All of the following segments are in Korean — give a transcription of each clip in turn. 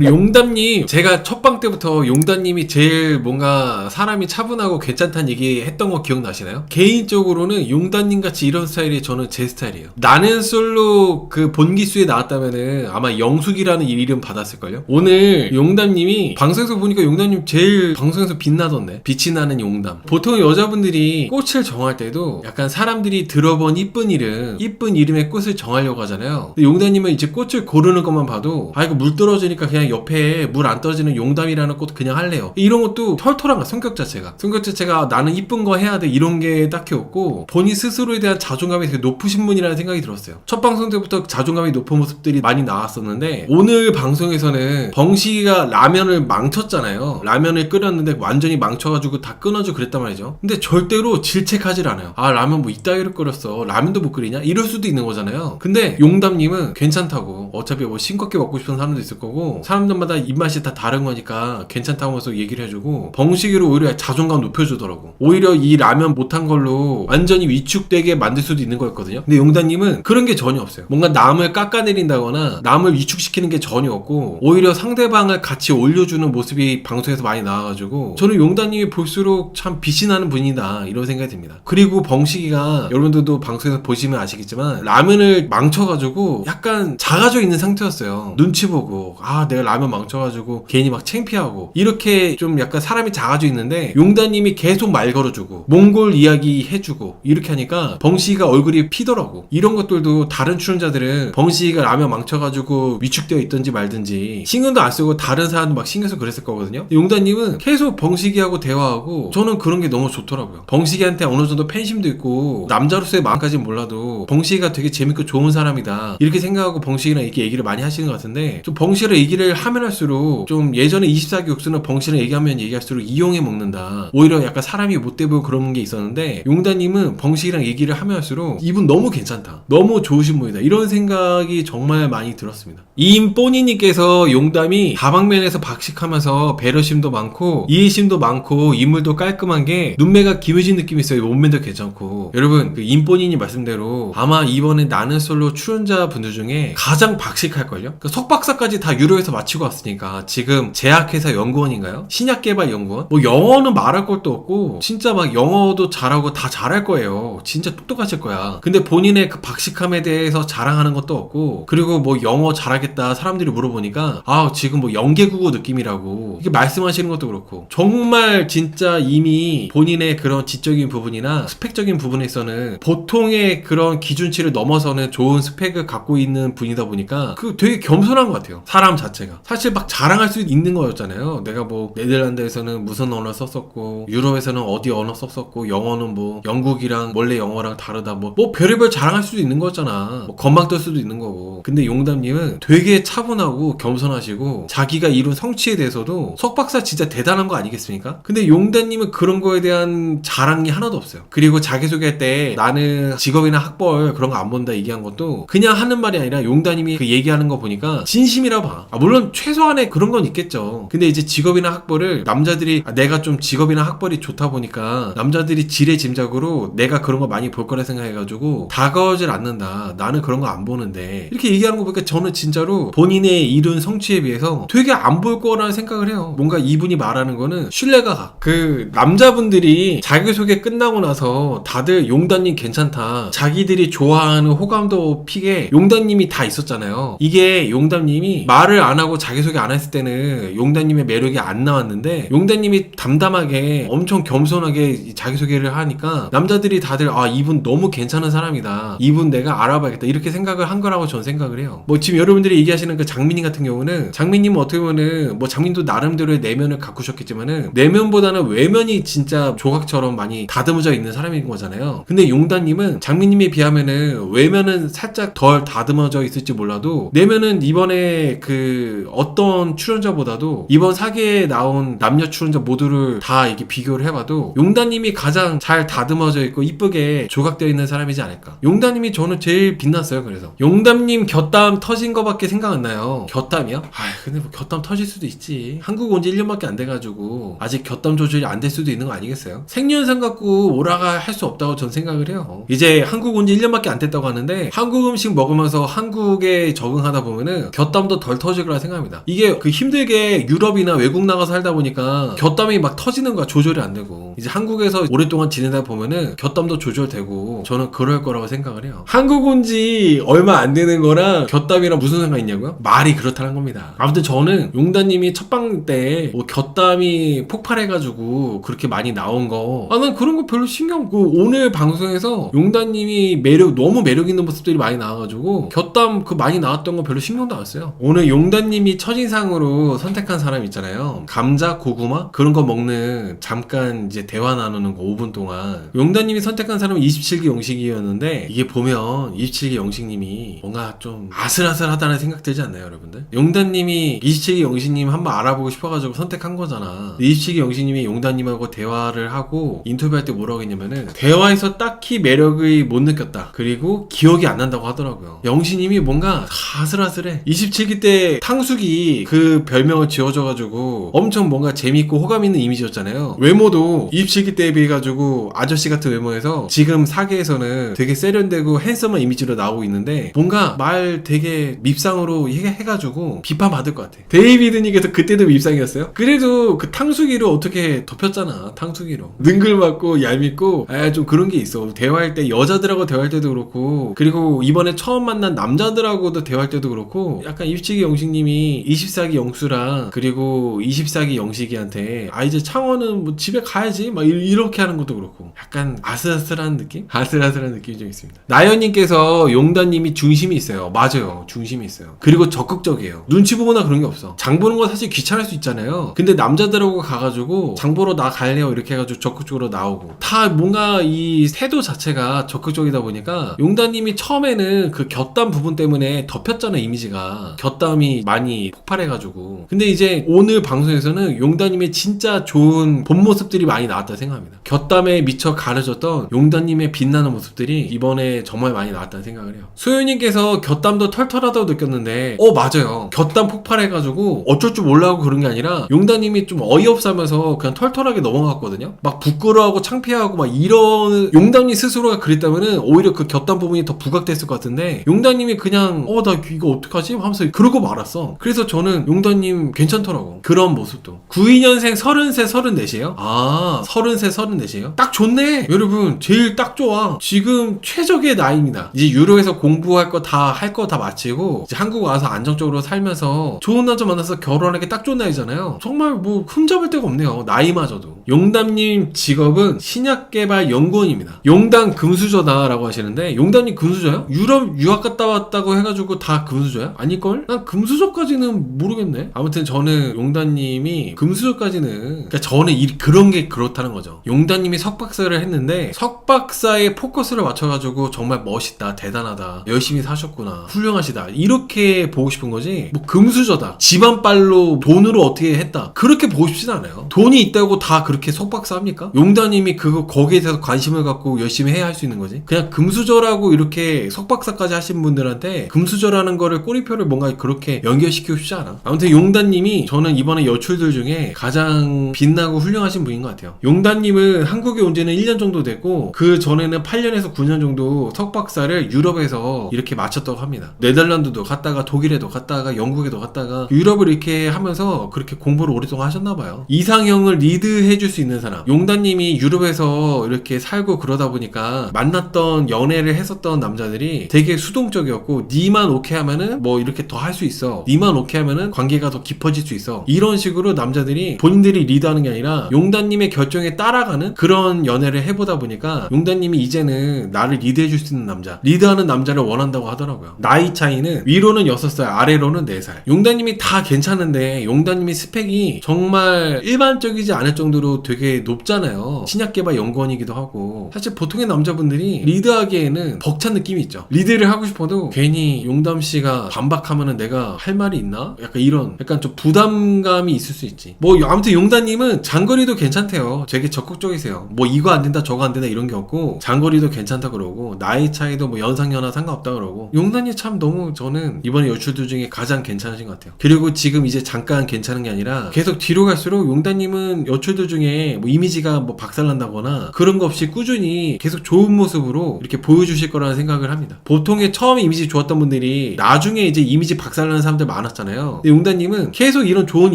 용담님, 제가 첫 방 때부터 용담님이 제일 뭔가 사람이 차분하고 괜찮다는 얘기 했던 거 기억나시나요? 개인적으로는 용담님 같이 이런 스타일이 저는 제 스타일이에요. 나는 솔로 그 본기수에 나왔다면은 아마 영숙이라는 이름 받았을걸요? 오늘 용담님이 방송에서 보니까 용담님 제일 방송에서 빛나던데. 빛이 나는 용담. 보통 여자분들이 꽃을 정할 때도 약간 사람들이 들어본 이쁜 이름, 이쁜 이름의 꽃을 정하려고 하잖아요. 용담님은 이제 꽃을 고르는 것만 봐도 아 이거 물 떨어지니까 그냥 옆에 물 안 떨어지는 용담이라는 꽃 그냥 할래요. 이런 것도 털털한 거야 성격 자체가. 성격 자체가 나는 이쁜 거 해야 돼 이런 게 딱히 없고 본인 스스로에 대한 자존감이 되게 높으신 분이라는 생각이 들었어요. 첫 방송 때부터 자존감이 높은 모습들이 많이 나왔었는데 오늘 방송에서는 벙식이가 라면을 망쳤잖아요. 라면을 끓였는데 완전히 망쳐가지고 다 끊어지고 그랬단 말이죠. 근데 절대로 질책하질 않아요. 아 라면 뭐 이따위로 끓였어. 라면도 못 끓이냐? 이럴 수도 있는 거잖아요. 근데 용담님은 괜찮다고. 어차피 뭐 싱겁게 먹고 싶은 사람도 있을 거고 사람들마다 입맛이 다 다른 거니까 괜찮다고 하면서 얘기를 해주고 벙식이로 오히려 자존감 높여주더라고. 오히려 이 라면 못한 걸로 완전히 위축되게 만들 수도 있는 거였거든요. 근데 용담님은 그런 게 전혀 없어요. 뭔가 남을 깎아내린다거나 남을 위축시키는 게 전혀 없고 오히려 상대방을 같이 올려주는 모습이 방송에서 많이 나와가지고 저는 용담님이 볼수록 참 빛이 나는 분이다 이런 생각이 듭니다. 그리고 벙식이가 여러분들도 방송에서 보시면 아시겠지만 라면을 망쳐가지고 약간 작아져 있는 상태였어요. 눈치 보고 아 내가 라면 망쳐가지고 괜히 막 창피하고 이렇게 좀 약간 사람이 작아져 있는데 용다님이 계속 말 걸어주고 몽골 이야기 해주고 이렇게 하니까 벙식이가 얼굴이 피더라고. 이런 것들도 다른 출연자들은 벙식이가 라면 망쳐가지고 위축되어 있든지 말든지 신경도 안 쓰고 다른 사람도 막 신경 쓰고 그랬을 거거든요. 용다님은 계속 벙식이하고 대화하고 저는 그런 게 너무 좋더라고요. 벙식이한테 어느 정도 팬심도 있고 남자로서의 마음까지는 몰라도 벙식이가 되게 재밌고 좋은 사람이다 이렇게 생각하고 벙식이랑 이렇게 얘기를 많이 하시는 것 같은데 좀 벙식이랑 얘기를 하면 할수록 좀 예전에 24기 육수는 벙식이랑 얘기하면 얘기할수록 이용해 먹는다. 오히려 약간 사람이 못돼 보이고 그런 게 있었는데 용다님은 벙식이랑 얘기를 하면 할수록 이분 너무 괜찮다. 너무 좋으신 분이다. 이런 생각이 정말 많이 들었습니다. 임뽀니님께서 용담이 다방면에서 박식하면서 배려심도 많고 이해심도 많고 인물도 깔끔한 게 눈매가 김효진 느낌이 있어요. 몸매도 괜찮고. 여러분 그 임뽀니님 말씀대로 아마 이번에 나는 솔로 출연자 분들 중에 가장 박식할걸요? 그 석박사까지 다 유로에서 마치고 왔으니까 지금 제약회사 연구원인가요? 신약개발연구원? 뭐 영어는 말할 것도 없고 진짜 막 영어도 잘하고 다 잘할 거예요 진짜 똑똑하실 거야 근데 본인의 그 박식함에 대해서 자랑하는 것도 없고 그리고 뭐 영어 잘하겠다 사람들이 물어보니까 아 지금 뭐 영계국어 느낌이라고 이렇게 말씀하시는 것도 그렇고 정말 진짜 이미 본인의 그런 지적인 부분이나 스펙적인 부분에서는 보통의 그런 기준치를 넘어서는 좋은 스펙을 갖고 있는 분이다 보니까 그 되게 겸손한 것 같아요 사람 자체가 사실 막 자랑할 수 있는 거였잖아요. 내가 뭐 네덜란드에서는 무슨 언어 썼었고 유럽에서는 어디 언어 썼었고 영어는 뭐 영국이랑 원래 영어랑 다르다. 뭐, 뭐 별의별 자랑할 수도 있는 거잖아. 뭐 건방 떨 수도 있는 거고. 근데 용담님은 되게 차분하고 겸손하시고 자기가 이룬 성취에 대해서도 석박사 진짜 대단한 거 아니겠습니까? 근데 용담님은 그런 거에 대한 자랑이 하나도 없어요. 그리고 자기소개할 때 나는 직업이나 학벌 그런 거 안 본다 얘기한 것도 그냥 하는 말이 아니라 용담님이 그 얘기하는 거 보니까 진심이라 봐. 아, 물론 최소한의 그런 건 있겠죠. 근데 이제 직업이나 학벌을 남자들이 아, 내가 좀 직업이나 학벌이 좋다 보니까 남자들이 지레 짐작으로 내가 그런 거 많이 볼 거라 생각해가지고 다가오질 않는다. 나는 그런 거 안 보는데. 이렇게 얘기하는 거 보니까 저는 진짜로 본인의 이룬 성취에 비해서 되게 안 볼 거라는 생각을 해요. 뭔가 이분이 말하는 거는 신뢰가 가. 그 남자분들이 자기소개 끝나고 나서 다들 용단님 괜찮다. 자기들이 좋아하는 호감도 픽에 용단님이 다 있었잖아요. 이게 용단님이 말을 안 하고 자기소개 안 했을 때는 용단님의 매력이 안 나왔는데 용단님이 담담하게 엄청 겸손하게 자기소개를 하니까 남자들이 다들 아 이분 너무 괜찮은 사람이다. 이분 내가 알아봐야겠다. 이렇게 생각을 한 거라고 저는 생각을 해요. 뭐 지금 여러분들이 얘기하시는 그 장민님 같은 경우는 장민님은 어떻게 보면은 뭐 장민도 나름대로의 내면을 가꾸셨겠지만은 내면보다는 외면이 진짜 조각처럼 많이 다듬어져 있는 사람인 거잖아요. 근데 용단님은 장민님에 비하면은 외면은 살짝 덜 다듬어져 있을지 몰라도 내면은 이번에 그 어떤 출연자보다도 이번 사기에 나온 남녀 출연자 모두를 다 이렇게 비교를 해봐도 용단님이 가장 잘 다듬어져 있고 이쁘게 조각되어 있는 사람이지 않을까. 용단님이 저는 제일 빛났어요 그래서. 용담님 곁담 터진 거밖에 생각 안 나요. 곁담이요? 아 근데 뭐 곁담 터질 수도 있지. 한국 온 지 1년밖에 안 돼가지고 아직 곁담 조절이 안 될 수도 있는 거 아니겠어요? 생년상 갖고 오라가 할 수 없다고 전 생각을 해요. 이제 한국 온 지 1년밖에 안 됐다고 하는데 한국 음식 먹으면서 한국에 적응하다 보면은 곁담도 덜 거라 생각합니다. 이게 그 힘들게 유럽이나 외국 나가서 살다 보니까 곁담이 막 터지는 거야. 조절이 안 되고. 이제 한국에서 오랫동안 지내다 보면은 곁담도 조절되고 저는 그럴 거라고 생각을 해요. 한국 온 지 얼마 안 되는 거랑 곁담이랑 무슨 상관 있냐고요? 말이 그렇다는 겁니다. 아무튼 저는 용다님이 첫방 때 뭐 곁담이 폭발해가지고 그렇게 많이 나온 거. 아, 난 그런 거 별로 신경, 그 오늘 방송에서 용다님이 매력, 너무 매력 있는 모습들이 많이 나와가지고 곁담 그 많이 나왔던 거 별로 신경도 안 써요. 오늘 용 다님이 첫인상으로 선택한 사람 있잖아요. 감자, 고구마? 그런 거 먹는 잠깐 이제 대화 나누는 거 5분 동안. 용다님이 선택한 사람은 27기 영식이었는데 이게 보면 27기 영식님이 뭔가 좀 아슬아슬하다는 생각 들지 않나요, 여러분들? 용다님이 27기 영식님 한번 알아보고 싶어가지고 선택한 거잖아. 27기 영식님이 용다님하고 대화를 하고 인터뷰할 때 뭐라고 했냐면은 대화에서 딱히 매력을 못 느꼈다. 그리고 기억이 안 난다고 하더라고요. 영식님이 뭔가 아슬아슬해. 27기 때 탕 수기 그 별명을 지어줘가지고 엄청 뭔가 재밌고 호감 있는 이미지였잖아요. 외모도 27기 때에 비해 가지고 아저씨 같은 외모에서 지금 사계에서는 되게 세련되고 핸섬한 이미지로 나오고 있는데 뭔가 말 되게 밉상으로 해- 해가지고 비판받을 것 같아. 데이비드 닉에서 그때도 밉상이었어요? 그래도 그 탕수기로 어떻게 덮였잖아. 탕수기로. 능글맞고 얄밉고 아, 좀 그런 게 있어. 대화할 때 여자들하고 대화할 때도 그렇고 그리고 이번에 처음 만난 남자들하고도 대화할 때도 그렇고 약간 입치기 영식님이 24기 영수랑 그리고 24기 영식이한테 아 이제 창원은 뭐 집에 가야지 막 이- 이렇게 하는 것도 그렇고 약간 아슬아슬한 느낌? 아슬아슬한 느낌이 좀 있습니다. 나연님께서 용단님이 중심이 있어요. 맞아요. 중심이 있어요. 그리고 적극적이에요. 눈치 보거나 그런 게 없어. 장 보는 거 사실 귀찮을 수 있잖아요. 근데 남자들하고 가가지고 장 보러 나 갈래요 이렇게 해가지고 적극적으로 나오고 다 뭔가 이 태도 자체가 적극적이다 보니까 용단님이 처음에는 그 곁담 부분 때문에 덮였잖아 이미지가 곁담이 많이 폭발해가지고 근데 이제 오늘 방송에서는 용단님의 진짜 좋은 본 모습들이 많이 나왔다 생각합니다. 곁담에 미처 가려졌던 용단님의 빛나는 모습들이 이번에 정말 많이 나왔다는 생각을 해요. 소연님께서 곁담도 털털하다고 느꼈는데 어 맞아요. 곁담 폭발해가지고 어쩔 줄 몰라하고 그런 게 아니라 용단님이 좀 어이없어하면서 그냥 털털하게 넘어갔거든요. 막 부끄러워하고 창피하고 막 이런 용단님 스스로가 그랬다면은 오히려 그 곁담 부분이 더 부각됐을 것 같은데 용단님이 그냥 어 나 이거 어떡하지? 하면서 그러고 말았어. 그래서 저는 용단님 괜찮더라고. 그런 모습도. 92년생 33, 34이에요? 아 33, 34이에요? 딱 좋네. 여러분 제일 딱 좋아. 지금 최적의 나이입니다. 이제 유로에서 공부할 거 다 할 거 다 마치고 이제 한국 와서 안정적으로 살면서 좋은 남자 만나서 결혼하기 딱 좋은 나이잖아요. 정말 뭐 흠잡을 데가 없네요. 나이마저도. 용담님 직업은 신약개발 연구원입니다. 용담 금수저다라고 하시는데 용담님 금수저요? 유럽 유학 갔다 왔다고 해가지고 다 금수저야? 아닐걸? 난 금수저까지 는 모르겠네. 아무튼 저는 용담님이 금수저까지는 그러니까 저는 이, 그런 게 그렇다는 거죠. 용담님이 석박사를 했는데 석박사에 포커스를 맞춰가지고 정말 멋있다, 대단하다, 열심히 사셨구나, 훌륭하시다 이렇게 보고 싶은 거지. 뭐 금수저다, 집안 빨로 돈으로 어떻게 했다 그렇게 보고 싶진 않아요. 돈이 있다고 다 그렇게 석박사 합니까? 용담님이 그거 거기에 대해서 관심을 갖고 열심히 해야 할 수 있는 거지. 그냥 금수저라고 이렇게 석박사까지 하신 분들한테 금수저라는 거를 꼬리표를 뭔가 그렇게 연결 시키고 싶지 않아. 아무튼 용단님이 저는 이번에 여출들 중에 가장 빛나고 훌륭하신 분인 것 같아요. 용단님은 한국에 온 지는 1년 정도 됐고 그 전에는 8년에서 9년 정도 석박사를 유럽에서 이렇게 마쳤다고 합니다. 네덜란드도 갔다가 독일에도 갔다가 영국에도 갔다가 유럽을 이렇게 하면서 그렇게 공부를 오랫동안 하셨나 봐요. 이상형을 리드해 줄 수 있는 사람. 용단님이 유럽에서 이렇게 살고 그러다 보니까 만났던 연애를 했었던 남자들이 되게 수동적이었고 니만 오케이 하면은 뭐 이렇게 더 할 수 있어. 니만 오케이 하면은 관계가 더 깊어질 수 있어. 이런 식으로 남자들이 본인들이 리드하는 게 아니라 용단님의 결정에 따라가는 그런 연애를 해보다 보니까 용단님이 이제는 나를 리드해 줄 수 있는 남자, 리드하는 남자를 원한다고 하더라고요. 나이 차이는 위로는 6살, 아래로는 4살. 용단님이 다 괜찮은데 용단님이 스펙이 정말 일반적이지 않을 정도로 되게 높잖아요. 신약개발 연구원이기도 하고 사실 보통의 남자분들이 리드하기에는 벅찬 느낌이 있죠. 리드를 하고 싶어도 괜히 용담 씨가 반박하면은 내가 할 말이 있나? 약간 이런 약간 좀 부담감이 있을 수 있지. 뭐 아무튼 용단님은 장거리도 괜찮대요. 되게 적극적이세요. 뭐 이거 안 된다 저거 안 된다 이런 게 없고 장거리도 괜찮다 그러고 나이 차이도 뭐 연상연하 상관없다 그러고 용단이 참 너무 저는 이번에 여출들 중에 가장 괜찮으신 것 같아요. 그리고 지금 이제 잠깐 괜찮은 게 아니라 계속 뒤로 갈수록 용단님은 여출들 중에 뭐 이미지가 뭐 박살난다거나 그런 거 없이 꾸준히 계속 좋은 모습으로 이렇게 보여주실 거라는 생각을 합니다. 보통의 처음 이미지 좋았던 분들이 나중에 이제 이미지 박살나는 사람들 많았잖아요. 근데 용다님은 계속 이런 좋은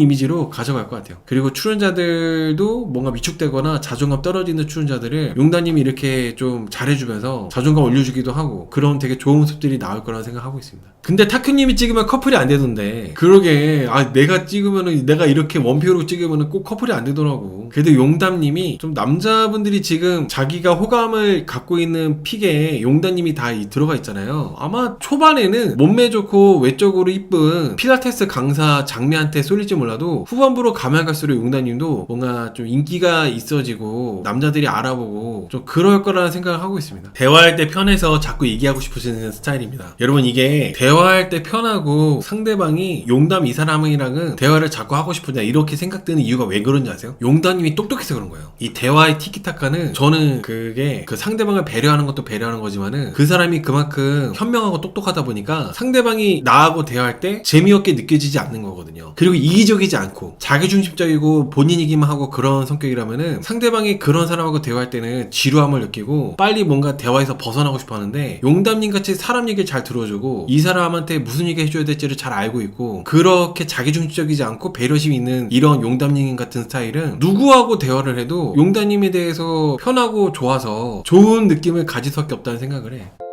이미지로 가져갈 것 같아요. 그리고 출연자들도 뭔가 위축되거나 자존감 떨어지는 출연자들을 용다님이 이렇게 좀 잘해주면서 자존감 올려주기도 하고 그런 되게 좋은 모습들이 나올 거라는 생각하고 있습니다. 근데 타큐님이 찍으면 커플이 안 되던데 그러게 아 내가 찍으면은 내가 이렇게 원피어로 찍으면은 꼭 커플이 안 되더라고. 그래도 용담님이 좀 남자분들이 지금 자기가 호감을 갖고 있는 픽에 용담님이 다 이- 들어가 있잖아요. 아마 초반에는 몸매 좋고 외적으로 이쁜 필라테스 강사 장미한테 쏠릴지 몰라도 후반부로 가면 갈수록 용담님도 뭔가 좀 인기가 있어지고 남자들이 알아보고 좀 그럴 거라는 생각을 하고 있습니다. 대화할 때 편해서 자꾸 얘기하고 싶으시는 스타일입니다. 여러분 이게 대화할 때 편하고 상대방이 용담 이 사람이랑은 대화를 자꾸 하고 싶으냐 이렇게 생각되는 이유가 왜 그런지 아세요? 용담님이 똑똑해서 그런 거예요. 이 대화의 티키타카는 저는 그게 그 상대방을 배려하는 것도 배려하는 거지만은 그 사람이 그만큼 현명하고 똑똑하다 보니까 상대방이 나하고 대화할 때 재미없게 느껴지지 않는 거거든요. 그리고 이기적이지 않고 자기중심적이고 본인 얘기만 하고 그런 성격이라면은 상대방이 그런 사람하고 대화할 때는 지루함을 느끼고 빨리 뭔가 대화에서 벗어나고 싶어 하는데 용담님 같이 사람 얘기를 잘 들어주고 이 사람한테 무슨 얘기 해줘야 될지를 잘 알고 있고 그렇게 자기중심적이지 않고 배려심 있는 이런 용담님 같은 스타일은 누구하고 대화를 해도 용담님에 대해서 편하고 좋아서 좋은 느낌을 가질 수밖에 없다는 생각을 해.